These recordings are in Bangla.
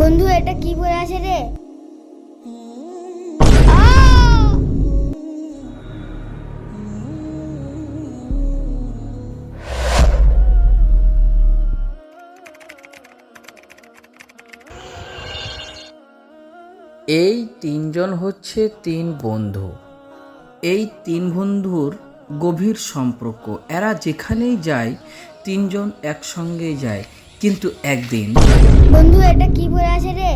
বন্ধু, এটা কি পরে আছে রে? এই তিনজন হচ্ছে তিন বন্ধু। এই তিন বন্ধুর গভীর সম্পর্ক। এরা যেখানেই যায়, তিনজন একসঙ্গেই যায়। কিন্তু একদিন বন্ধু এটা কি পরে আছে রে?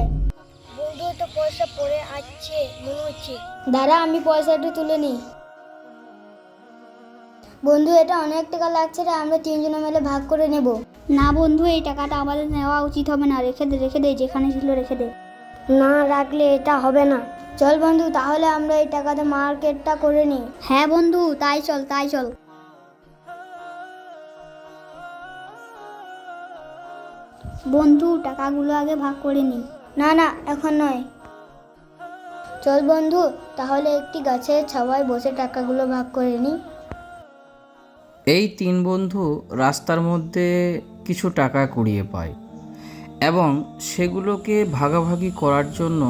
বন্ধু তো পয়সা পড়ে আছে মনে হচ্ছে। দাঁড়া আমি পয়সাটা তুলে নিই। বন্ধু এটা অনেক টাকা লাগছে রে আমরা তিনজনে মিলে ভাগ করে নেব। না বন্ধু এই টাকাটা আমাদের নেওয়া উচিত হবে না রেখে দে রেখে দে যেখানে ছিল রেখে দে। না রাখলে এটা হবে না। চল বন্ধু তাহলে আমরা এই টাকাতে মার্কেটটা করে নিই। হ্যাঁ বন্ধু তাই চল তাই চল। বন্ধু টাকাগুলো আগে ভাগ করে নিই না না এখন নয়। চল বন্ধু তাহলে একটি গাছের ছাওয়ায় বসে টাকাগুলো ভাগ করে নিই এই তিন বন্ধু রাস্তার মধ্যে কিছু টাকা কুড়িয়ে পায় এবং সেগুলোকে ভাগাভাগি করার জন্য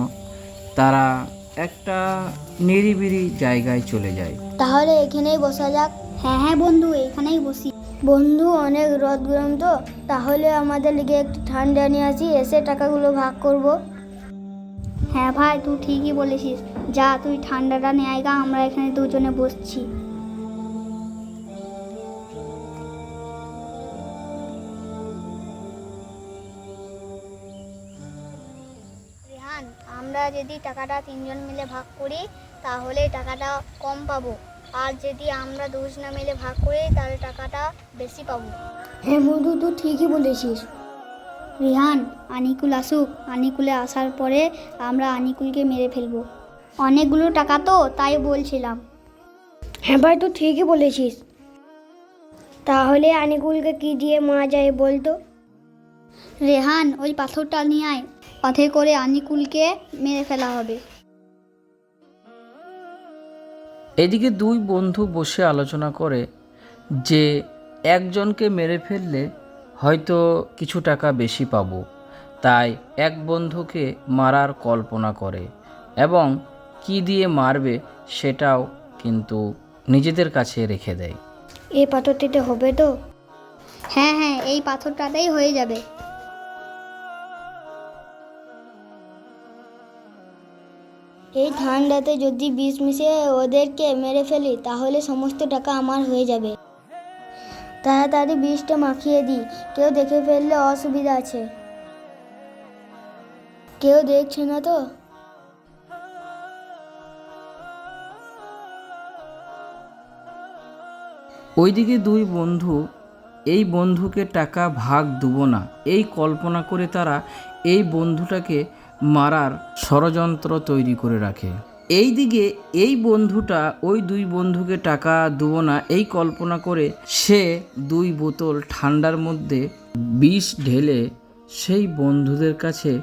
তারা একটা নিরিবিলি জায়গায় চলে যায়। তাহলে এখানেই বসা যাক। হ্যাঁ হ্যাঁ বন্ধু এখানেই বসি। বন্ধু অনেক রোদ গরম তো তাহলে আমাদের লিগে একটু ঠান্ডা নিয়ে আসি এসে টাকাগুলো ভাগ করব। হ্যাঁ ভাই তুই ঠিকই বলেছিস। যা তুই ঠান্ডাটা নিয়ে আয় গা, আমরা এখানে দুজনে বসছি। রেহান আমরা যদি টাকাটা তিনজন মিলে ভাগ করি তাহলে টাকাটা কম পাবো। আর যদি আমরা দোষ না মিলে ভাগ করি তাহলে টাকাটা বেশি পাবো। হ্যাঁ বন্ধু তুই ঠিকই বলেছিস। রিহান আনিকুল আসুক। আনিকুলে আসার পরে আমরা আনিকুলকে মেরে ফেলব। অনেকগুলো টাকা তো তাই বলছিলাম। হ্যাঁ ভাই তুই ঠিকই বলেছিস। তাহলে আনিকুলকে কি দিয়ে মারা যায় বলতো? রেহান ওই পাথরটা নিয়ে আয়। পথে করে আনিকুলকে মেরে ফেলা হবে। এদিকে দুই বন্ধু বসে আলোচনা করে যে একজনকে মেরে ফেললে হয়তো কিছু টাকা বেশি পাব। তাই এক বন্ধুকে মারার কল্পনা করে এবং কি দিয়ে মারবে সেটাও কিন্তু নিজেদের কাছে রেখে দেয়। এই পাথরটিতে হবে তো? হ্যাঁ হ্যাঁ এই পাথরটাতেই হয়ে যাবে। এই ঠান্ডাতে যদি বিষ মিশিয়ে ওদেরকে মেরে ফেলি, তাহলে সমস্ত টাকা আমার হয়ে যাবে। তাড়াতাড়ি বিষটা মাখিয়ে দিই। কেউ দেখে ফেললে অসুবিধা আছে। কেউ দেখছে না তো? ওইদিকে দুই বন্ধু, এই বন্ধুকে টাকা ভাগ দেবো না। এই কল্পনা করে তারা এই বন্ধুটাকে মারার ষড়যন্ত্র তৈরি করে রাখে। এই দিকে এই বন্ধুটা ওই দুই বন্ধুকে টাকা দেবো না, এই কল্পনা করে সে দুই বোতল ঠান্ডার মধ্যে বিষ ঢেলে সেই বন্ধুদের কাছে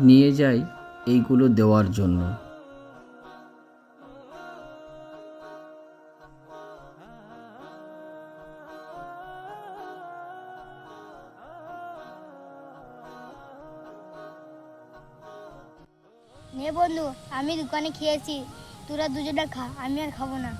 নিয়ে যায় এইগুলো দেওয়ার জন্য। নে বন্ধু আমি দোকানে খেয়েছি। তোরা দুজনে খা আমি আর খাব না।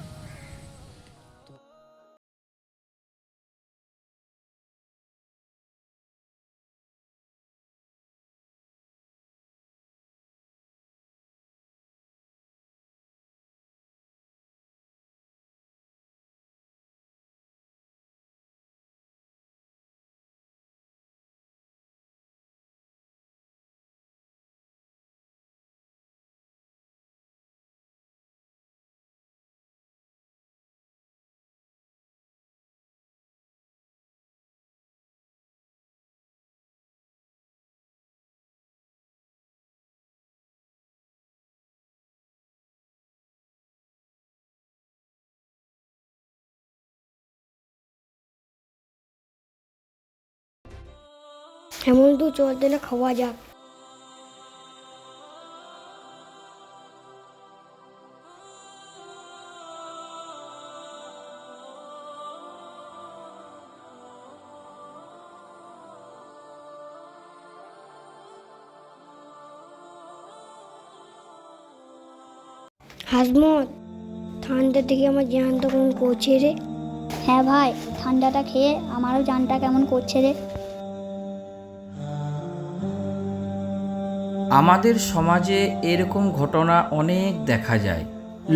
এমন তো চল দিলে খাওয়া যাক। হাজমত ঠান্ডা থেকে আমার জানটা কেমন করছে রে? হ্যাঁ ভাই, ঠান্ডাটা খেয়ে আমারও জানটা কেমন করছে রে? আমাদের সমাজে এরকম ঘটনা অনেক দেখা যায়।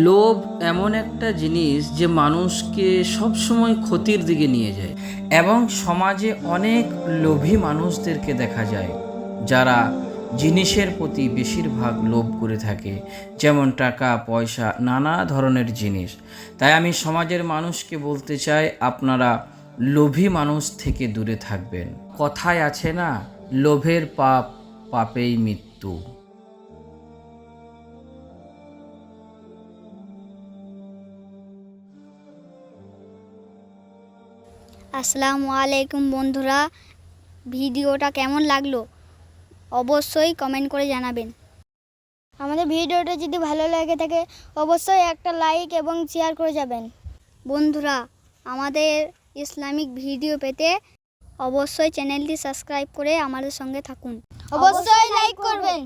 লোভ এমন একটা জিনিস যে মানুষকে সবসময় ক্ষতির দিকে নিয়ে যায় এবং সমাজে অনেক লোভী মানুষদেরকে দেখা যায়, যারা জিনিসের প্রতি বেশিরভাগ লোভ করে থাকে, যেমন টাকা, পয়সা, নানা ধরনের জিনিস। তাই আমি সমাজের মানুষকে বলতে চাই, আপনারা লোভী মানুষ থেকে দূরে থাকবেন। কথায় আছে না, লোভের পাপ পাপেই মৃত্যু আসসালামু আলাইকুম বন্ধুরা। ভিডিওটা কেমন লাগল অবশ্যই কমেন্ট করে জানাবেন। আমাদের ভিডিওটা যদি ভালো লাগে থাকে, অবশ্যই একটা লাইক এবং শেয়ার করে যাবেন। বন্ধুরা, আমাদের ইসলামিক ভিডিও পেতে অবশ্যই চ্যানেলটি সাবস্ক্রাইব করে আমাদের সঙ্গে থাকুন। অবশ্যই লাইক করবেন।